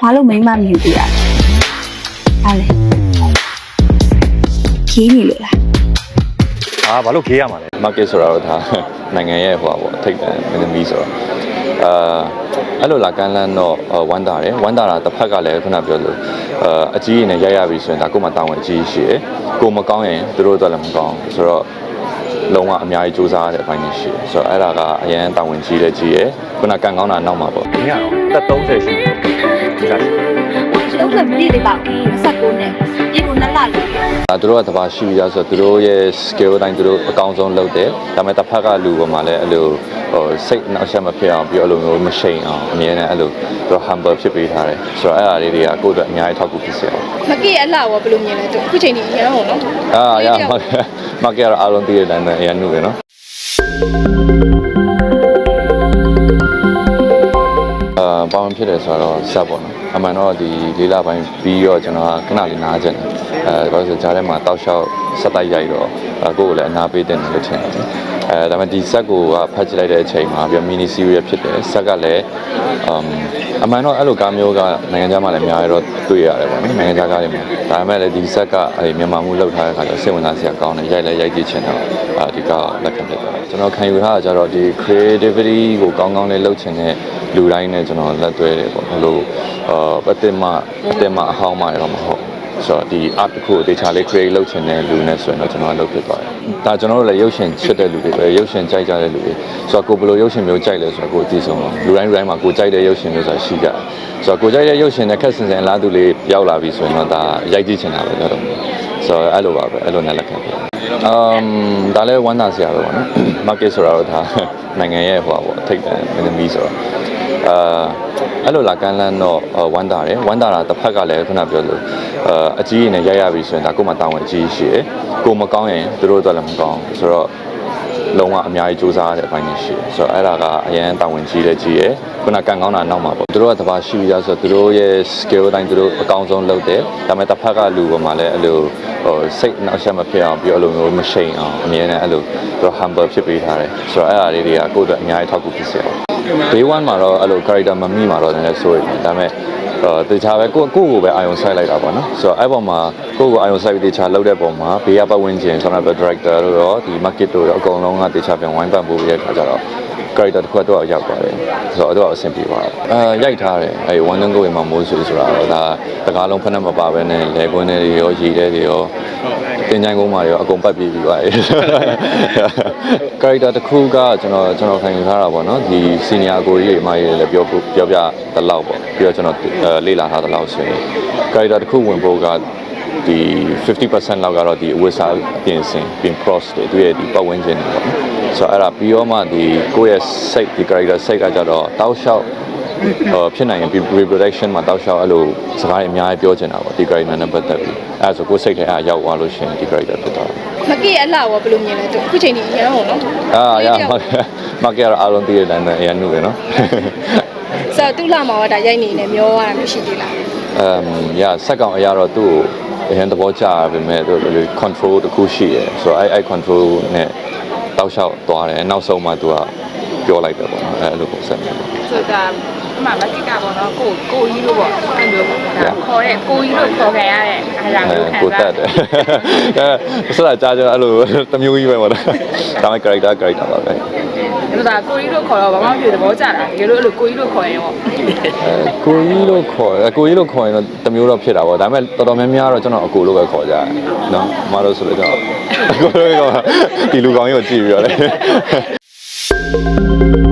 ဘာလို့မိမမြူပြရလဲဟာလေခီးနေလို့လားအာဘာလို့ခေးရမှာလဲ market ဆိုတာတော့ဒါနိုင်ငံရဲ့ဟိုပါပေါ့ထိတ်တန် enemy ဆိုတော့အာအဲ့လိုလာကမ်းလန်းတော့ဝမ်းတာတယ်ဝမ်းတာတာတစ်ဖက်ကလည်းခုနပြောလို့အာအကြီးရည်နဲ့ရိုက်ရပြီဆိုရင်ဒါကိုယ်မှတောင်းဝင်အကြီးရှိရယ်ကိုယ်မကောင်းရင်သူတို့တော့လည်းမကောင်းဘူးဆိုတော့ လုံးဝအများကြီးစူးစမ်းရတဲ့အပိုင်းတွေရှိတယ်ဆိုတော့အဲ့ဒါကအရင်တောင်းဝင်ကြီးလည်းကြီးရယ်ခုနကန်ကောင်းတာနောက်မှာပေါ့ဒီကတော့တက်30ရှိတယ်ဒီလား30မိနစ်လေးပါ29နဲ့ဒီကို နှစ်လလို့အဲသူတို့ကတဘာရှိပြီးသားဆိုတော့သူတို့ရဲ့ skill အတိုင်းသူတို့အကောင်းဆုံးလုပ်တယ်ဒါပေမဲ့တစ်ဖက်ကလူပေါ်မှာလည်းအဲ့လိုဟိုစိတ်နောက်ဆက်မဖြစ်အောင်ပြီးတော့အဲ့လိုမျိုးမရှိန်အောင်အမြဲတမ်းအဲ့လိုသူတို့ humble ဖြစ်ပေးထားတယ်ဆိုတော့အဲ့အရာလေးတွေကကိုယ့်အတွက်အများကြီးထောက်ကူဖြစ်စေအောင်မကည့်အလှရောဘယ်လိုမြင်လဲသူအခုချိန်ကြီးရအောင်နော်အာရမမကရအားလုံးတည်တဲ့အတိုင်းပဲအရင်နုပဲနော်အာဘာမှဖြစ်တယ်ဆိုတော့ဆက်ပေါ့နော် အမှန်တော့ဒီလေးလပိုင်းပြီးတော့ကျွန်တော်ကခဏလေးနားကျင်တယ် အဲဘာလို့ဆိုကြားထဲမှာတောက်လျှောက်ဆက်တိုက်ရိုက်တော့အဲကိုယ့်ကိုလည်းအနာပေးတင်တယ်လို့ထင်တယ်အဲဒါပေမဲ့ဒီဆက်ကိုကဖတ်ကြည့်လိုက်တဲ့အချိန်မှာပြီး mini series ဖြစ်တယ်ဆက်ကလည်းအမ်အမှန်တော့အဲ့လိုကားမျိုးကနိုင်ငံခြားမှာလည်းအများကြီးတော့တွေ့ရတယ်ပေါ့နော်နိုင်ငံခြားကားတွေမှာဒါပေမဲ့လည်းဒီဆက်ကအဲမြန်မာမှုလောက်ထားတဲ့ခါကျတော့စိတ်ဝင်စားစရာကောင်းတယ်ရိုက်လည်းရိုက်ကြည့်ချင်တော့အဲဒီကလက်ခံဖြစ်တယ်ကျွန်တော်ခံယူထားတာကြတော့ဒီ creativity ကိုကောင်းကောင်းလေးလုပ်ချင်တဲ့လူတိုင်းနဲ့ကျွန်တော်လက်တွဲတယ်ပေါ့ဘလို့အာပတင်မအတင်မအဟောင်းမှတော့မဟုတ် ဆိုတော့ဒီ art တစ်ခုကိုတေချာလေး create လုပ်ချင်တဲ့လူနဲ့ဆိုရင်တော့ကျွန်တော်လုပ်ဖြစ်သွားတယ်။ဒါကျွန်တော်တို့လည်းရုပ်ရှင်ချစ်တဲ့လူတွေပဲရုပ်ရှင်ကြိုက်ကြတဲ့လူတွေဆိုတော့ကိုဘယ်လိုရုပ်ရှင်မျိုးကြိုက်လဲဆိုတော့ကိုအသိဆုံးတော့လူတိုင်းလူတိုင်းမှာကိုကြိုက်တဲ့ရုပ်ရှင်မျိုးဆိုတာရှိကြတယ်။ဆိုတော့ကိုကြိုက်တဲ့ရုပ်ရှင်နဲ့ခက်ဆင်ဆင်လားသူလေးရောက်လာပြီဆိုရင်တော့ဒါရိုက်ကြည့်ချင်တာပဲတော့ဆိုတော့အဲ့လိုပါပဲအဲ့လိုနဲ့လက်ခံပြ။ um ဒါလည်းဝမ်းသာစရာပဲပေါ့နော်။ market ဆိုတာတော့ဒါနိုင်ငံရဲ့ဟိုပါပေါ့ထိတ်တန် enemy ဆိုတော့ အာအဲ့လိုလာကမ်းလန်းတော့ဝမ်းတာတယ်ဝမ်းတာတာတစ်ဖက်ကလည်းခုနပြောလို့အာအကြီးရည်နဲ့ရိုက်ရပြီဆိုရင်ဒါကိုယ်မှတောင်းဝင်အကြီးရှိရယ်ကိုယ်မကောင်းရင်သူတို့တော့လည်းမကောင်းဘူးဆိုတော့ လုံးဝအများကြီးစူးစမ်းရတဲ့အပိုင်းတွေရှိတယ်ဆိုတော့အဲ့ဒါကအရင်တောင်းဝင်ကြီးလည်းကြီးရယ်ခုနကန်ကောင်းတာနောက်မှာပေါ့သူတို့ကတဘာရှိပြီးသားဆိုတော့သူတို့ရဲ့ skill အတိုင်းသူတို့အကောင်းဆုံးလုပ်တယ်ဒါပေမဲ့တစ်ဖက်ကလူပေါ်မှာလည်းအဲ့လိုဟိုစိတ်နောက်ဆက်မဖြစ်အောင်ပြီးတော့အဲ့လိုမျိုးမရှိန်အောင်အမြဲတမ်းအဲ့လိုသူတို့ humble ဖြစ်ပေးထားတယ်ဆိုတော့အဲ့အရာလေးတွေကကိုယ့်အတွက်အများကြီးထောက်ကူဖြစ်စေအောင် day 1မှာတော့အဲ့လို character မမိမှာတော့နည်းနည်းစိုးရိမ်တယ်ဒါပေမဲ့ အော်တေချာပဲကိုကိုကိုပဲအာယုံဆိုင်လိုက်တာပေါ့နော်ဆိုတော့အဲ့ပေါ်မှာကိုကိုအာယုံဆိုင်ပြီးတေချာလောက်တဲ့ပုံမှာဘေးကပတ်ဝန်းကျင်ဆိုတော့ director တို့ရောဒီ market တို့ရောအကုန်လုံးကတေချာပြန်ဝိုင်းပံ့ပို့ပြီးတဲ့ခါကျတော့ character တစ်ခုတော့ရောက်သွားတယ်ဆိုတော့တော့အဆင်ပြေပါတယ်အဲရိုက်ထားတယ်အဲ one and go မှာမိုးဆွေဆိုတာတော့ဒါတကားလုံးဖက်နဲ့မပါဘဲနဲ့လေကွင်းတွေရောရည်တဲ့တွေရော တင်ချိုင်းကုန်းမှာရောအကုန်ပတ်ပြီးပြီးသွားတယ် character တစ်ခုကကျွန်တော်ကျွန်တော်ခံယူထားတာပေါ့နော်ဒီ senior ကိုကြီးတွေအမကြီးတွေလည်းပြောဖို့ပြောပြတလောက်ပေါ့ပြီးတော့ကျွန်တော်အဲလေ့လာထားတလောက်ဆိုရင် character တစ်ခုဝင်ဖို့ကဒီ50%လောက်ကတော့ဒီအဝတ်စားပြင်ဆင်ပြင် cross တွေသူရဲ့ဒီပတ်ဝန်းကျင်တွေပေါ့နော်ဆိုတော့အဲ့ဒါပြီးတော့မှဒီကိုယ့်ရဲ့စိတ်ဒီ character စိတ်ကကြတော့တောက်လျှောက် ဟိုဖြစ်နိုင်ရင် reproduction မှာတောက်လျှောက်အဲ့လိုစကားတွေအများကြီးပြောချင်တာပေါ့ဒီ character နဲ့ပတ်သက်ပြီးအဲ့ဒါဆိုကိုယ်စိတ်ထဲအရောက်သွားလို့ရှိရင်ဒီ character ဖြစ်သွားတယ်မကည့်အလှရောဘယ်လိုမြင်လဲသူအခုချိန်ကြီးရအောင်နော်အာရမမကရအားလုံးတည်တဲ့အတိုင်းပဲအရင်နုပဲနော်ဆိုတော့သူ့လှမှာတော့ဒါရိုက်နေနေမျောရတာမျိုးရှိသေးလားအမ်ရစက်ကောင်အရာတော့သူ့ကိုအရင်သဘောကျပါပဲမဲ့သူလို control တစ်ခုရှိရယ်ဆိုတော့အဲ့အဲ့ control နဲ့တောက်လျှောက်သွားတယ်နောက်ဆုံးမှသူက ပြောလိုက်တယ်ပေါ့နော်အဲ့လိုပုံစံမျိုးပေါ့ဆိုတာအမှမကိကပေါ့နော်ကိုကိုကြီးလို့ပေါ့အဲ့လိုပေါ့ဒါခေါ်တဲ့ကိုကြီးလို့ခေါ်ခဲ့ရတဲ့အားကြောင့်အဲမျိုးခံကိုတက်စားတယ်အဲဆက်လာကြားကြအဲ့လိုတစ်မျိုးကြီးပဲပေါ့နော်ဒါမှ character character ပါပဲဒါကိုကြီးလို့ခေါ်တော့ဘာမှမဖြစ်သဘောကျတာရေလို့အဲ့လိုကိုကြီးလို့ခေါ်ရင်ရောအဲကိုကြီးလို့ခေါ်အဲကိုကြီးလို့ခေါ်ရင်တော့တစ်မျိုးတော့ဖြစ်တာပေါ့ဒါပေမဲ့တော်တော်များများတော့ကျွန်တော်အကိုလို့ပဲခေါ်ကြတယ်နော်မတော်ဆိုလို့ကျွန်တော်အကိုလို့ခေါ်ဒီလူကောင်းကြီးကိုကြည့်ပြီးတော့လေ Thank you.